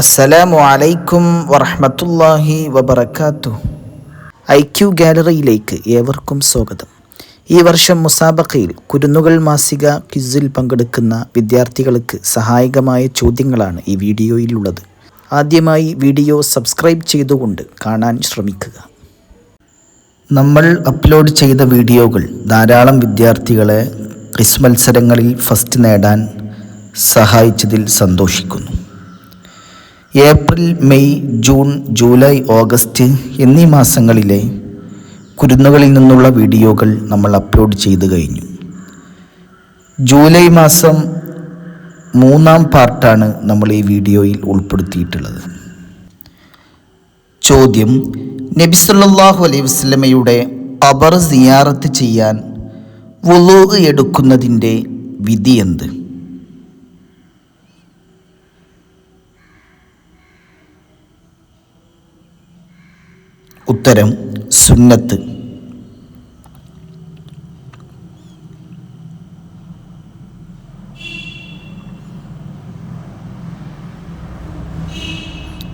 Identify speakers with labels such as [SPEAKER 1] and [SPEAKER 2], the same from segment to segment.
[SPEAKER 1] അസ്സലാമു അലൈക്കും വറഹമത്തല്ലാഹി വബർക്കാത്തു ഐ ക്യു ഗാലറിയിലേക്ക് ഏവർക്കും സ്വാഗതം. ഈ വർഷം മുസാബക്കയിൽ കുരുന്നുകൾ മാസിക ക്വിസിൽ പങ്കെടുക്കുന്ന വിദ്യാർത്ഥികൾക്ക് സഹായകമായ ചോദ്യങ്ങളാണ് ഈ വീഡിയോയിലുള്ളത്. ആദ്യമായി വീഡിയോ സബ്സ്ക്രൈബ് ചെയ്തുകൊണ്ട് കാണാൻ ശ്രമിക്കുക. നമ്മൾ അപ്ലോഡ് ചെയ്ത വീഡിയോകൾ ധാരാളം വിദ്യാർത്ഥികളെ ക്വിസ് മത്സരങ്ങളിൽ ഫസ്റ്റ് നേടാൻ സഹായിച്ചതിൽ സന്തോഷിക്കുന്നു. April May June July August എന്നീ മാസങ്ങളിലെ കുരുന്നുകളിൽ നിന്നുള്ള വീഡിയോകൾ നമ്മൾ അപ്ലോഡ് ചെയ്തു കഴിഞ്ഞു. ജൂലൈ മാസം മൂന്നാം പാർട്ടാണ് നമ്മൾ ഈ വീഡിയോയിൽ ഉൾപ്പെടുത്തിയിട്ടുള്ളത്. ചോദ്യം നബിസല്ലാഹു അലൈഹി വസ്ലമയുടെ അബർ സിയാറത്ത് ചെയ്യാൻ വുളൂ എടുക്കുന്നതിന്റെ വിധി എന്ത്? ഉത്തരം സുന്നത്ത്.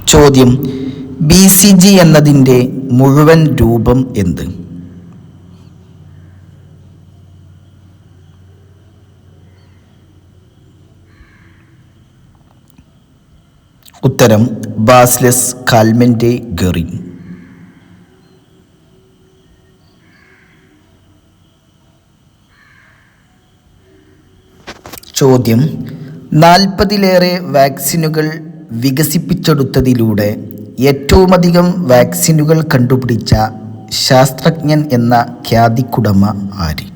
[SPEAKER 1] ചോദ്യം ബി സി ജി എന്നതിന്റെ മുഴുവൻ രൂപം എന്ത്? ഉത്തരം ബാസ്ലെസ് കാൽമെന്റെ ഗറി ചോദ്യം. നാൽപ്പതിലേറെ വാക്സിനുകൾ വികസിപ്പിച്ചെടുത്തതിലൂടെ ഏറ്റവുമധികം വാക്സിനുകൾ കണ്ടുപിടിച്ച ശാസ്ത്രജ്ഞൻ എന്ന ഖ്യാതിക്കുടമ ആര്?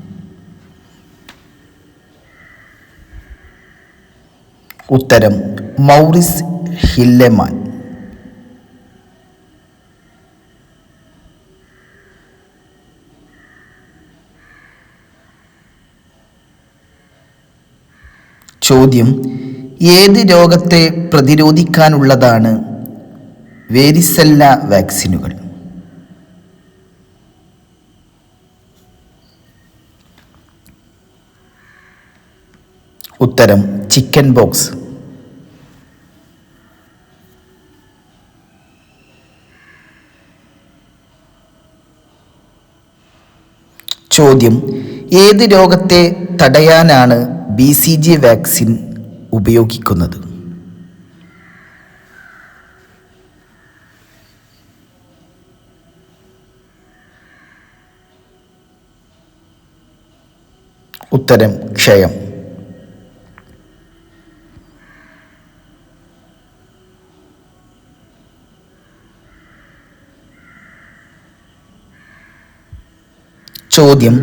[SPEAKER 1] ഉത്തരം മൗറിസ് ഹില്ലെമാൻ. ചോദ്യം ഏത് രോഗത്തെ പ്രതിരോധിക്കാനുള്ളതാണ്? വേരിസെല്ല വാക്സിനുകൾ. ഉത്തരം ചിക്കൻ ബോക്സ്. ചോദ്യം ഏത് രോഗത്തെ തടയാനാണ് ബി സി ജി വാക്സിൻ ഉപയോഗിക്കുന്നത്. ഉത്തരം ക്ഷയം. ചോദ്യം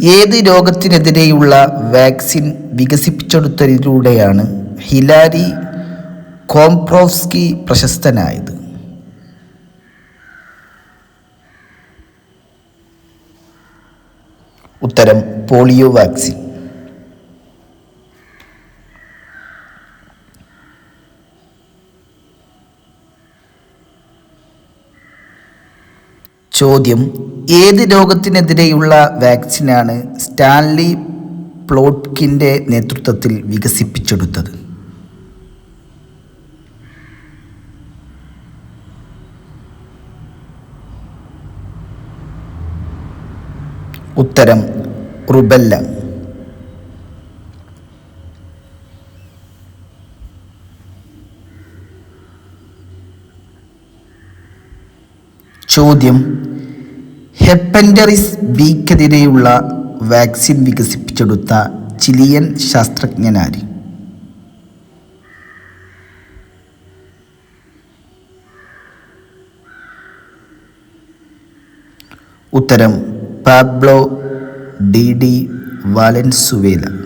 [SPEAKER 1] ഏത് രോഗത്തിനെതിരെയുള്ള വാക്സിൻ വികസിപ്പിച്ചെടുത്തതിലൂടെയാണ് ഹിലാരി കോംപ്രോവ്സ്കി പ്രശസ്തനായത്? ഉത്തരം പോളിയോ വാക്സിൻ. ചോദ്യം ഏത് രോഗത്തിനെതിരെയുള്ള വാക്സിനാണ് സ്റ്റാൻലി പ്ലോട്ട്കിന്റെ നേതൃത്വത്തിൽ വികസിപ്പിച്ചെടുത്തത്? ഉത്തരം റുബല്ല. ചോദ്യം ഹെപ്പൻഡറിസ് ബിക്കെതിരെയുള്ള വാക്സിൻ വികസിപ്പിച്ചെടുത്ത ചിലിയൻ ശാസ്ത്രജ്ഞനാരി. ഉത്തരം പാബ്ലോ ഡി ഡി വാലൻസുവേല.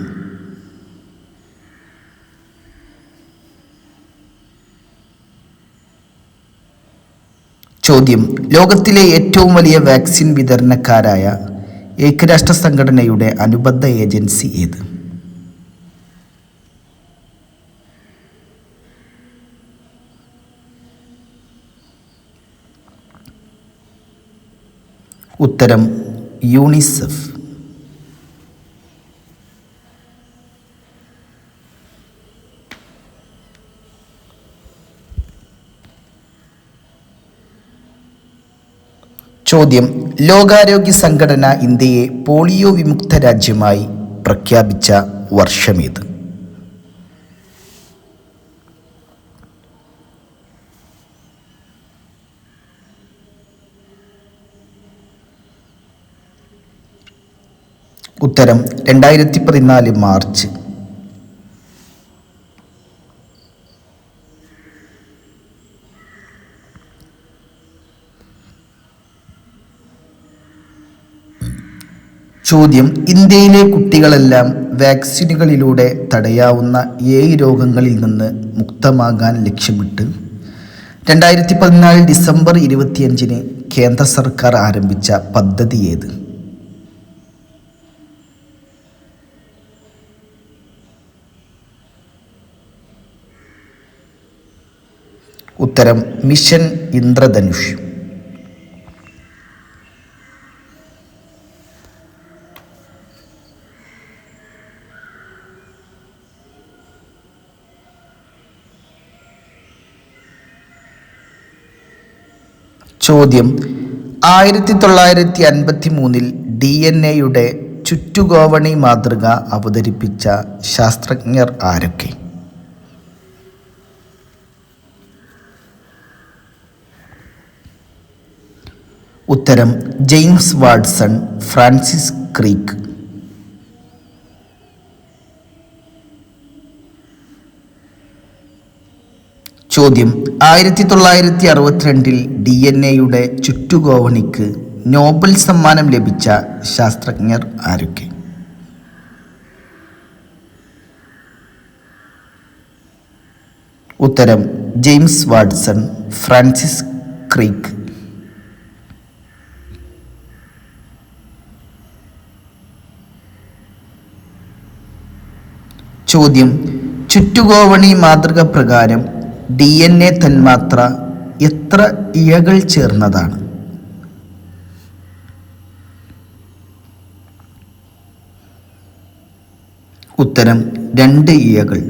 [SPEAKER 1] ചോദ്യം. ലോകത്തിലെ ഏറ്റവും വലിയ വാക്സിൻ വിതരണക്കാരായ ഐക്യരാഷ്ട്ര സംഘടനയുടെ അനുബന്ധ ഏജൻസി ഏത്? ഉത്തരം യൂണിസെഫ്. ചോദ്യം ലോകാരോഗ്യ സംഘടന ഇന്ത്യയെ പോളിയോ വിമുക്ത രാജ്യമായി പ്രഖ്യാപിച്ച വർഷമേത് ഉത്തരം രണ്ടായിരത്തി പതിനാല് മാർച്ച്. ചോദ്യം ഇന്ത്യയിലെ കുട്ടികളെല്ലാം വാക്സിനുകളിലൂടെ തടയാവുന്ന ഏഴ് രോഗങ്ങളിൽ നിന്ന് മുക്തമാകാൻ ലക്ഷ്യമിട്ട് രണ്ടായിരത്തി പതിനാല് ഡിസംബർ ഇരുപത്തിയഞ്ചിന് കേന്ദ്ര സർക്കാർ ആരംഭിച്ച പദ്ധതി ഏത്? ഉത്തരം മിഷൻ ഇന്ദ്രധനുഷ്. ചോദ്യം. ആയിരത്തി തൊള്ളായിരത്തി അൻപത്തി മൂന്നിൽ ഡി എൻ എയുടെ ചുറ്റുകോവണി മാതൃക അവതരിപ്പിച്ച ശാസ്ത്രജ്ഞർ ആരൊക്കെ? ഉത്തരം ജെയിംസ് വാട്സൺ ഫ്രാൻസിസ് ക്രീക്ക്. ചോദ്യം. ആയിരത്തി തൊള്ളായിരത്തി അറുപത്തിരണ്ടിൽ ഡി എൻ എയുടെ ചുറ്റുകോവണിക്ക് നോബൽ സമ്മാനം ലഭിച്ച ശാസ്ത്രജ്ഞർ ആരൊക്കെ? ഉത്തരം ജെയിംസ് വാട്സൺ ഫ്രാൻസിസ് ക്രീക്ക്. ചോദ്യം ചുറ്റുകോവണി മാതൃക പ്രകാരം ഡി എൻ എ തന്മാത്ര എത്ര ഇഴകൾ ചേർന്നതാണ്? ഉത്തരം രണ്ട് ഇഴകൾ.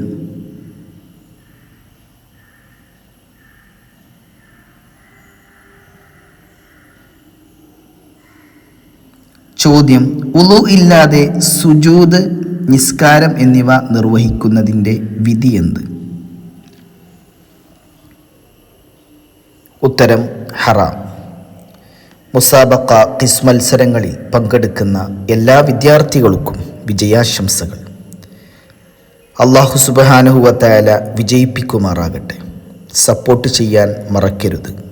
[SPEAKER 1] ചോദ്യം ഉളു ഇല്ലാതെ സുജൂത് നിസ്കാരം എന്നിവ നിർവഹിക്കുന്നതിന്റെ വിധി എന്ത്? ഉത്തരം ഹറാം. മുസാബക്ക ക്വിസ് മത്സരങ്ങളിൽ പങ്കെടുക്കുന്ന എല്ലാ വിദ്യാർത്ഥികൾക്കും വിജയാശംസകൾ. അള്ളാഹു സുബഹാനുഹുവത്തായാല വിജയിപ്പിക്കുമാറാകട്ടെ. സപ്പോർട്ട് ചെയ്യാൻ മറക്കരുത്.